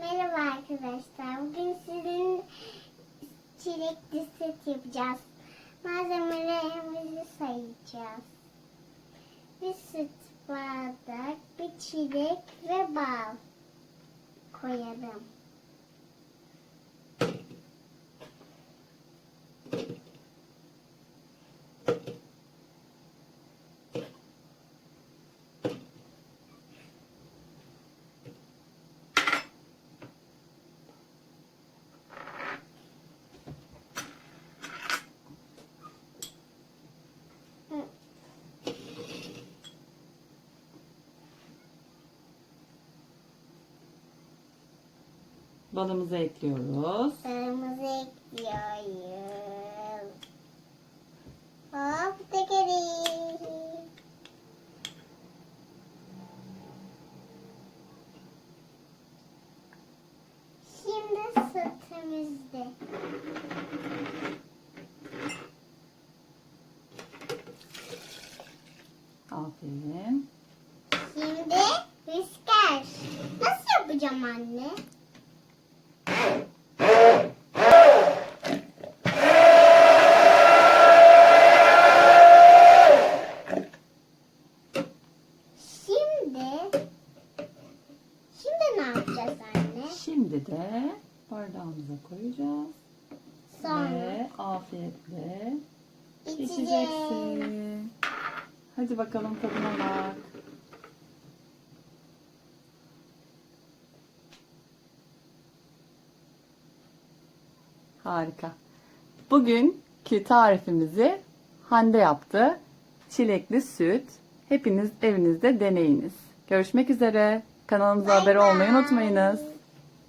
Merhaba arkadaşlar. Bugün sizin çilekli süt yapacağız. Malzemelerimizi sayacağız. Bir süt bardak, bir çilek ve bal koyalım. Balımızı ekliyoruz. Sarımızı ekliyoruz. Hop dökelim. Şimdi sütümüzde. Aferin. Şimdi rüzgar. Nasıl yapacağım anne? Şimdi Şimdi ne yapacağız anne? Şimdi de bardağımıza koyacağız. Sonra Ve afiyetle içeceğiz. içeceksin. Hadi bakalım tadına bak. Harika. Bugünkü tarifimizi Hande yaptı. Çilekli süt. Hepiniz evinizde deneyiniz. Görüşmek üzere. Kanalımıza abone olmayı unutmayınız.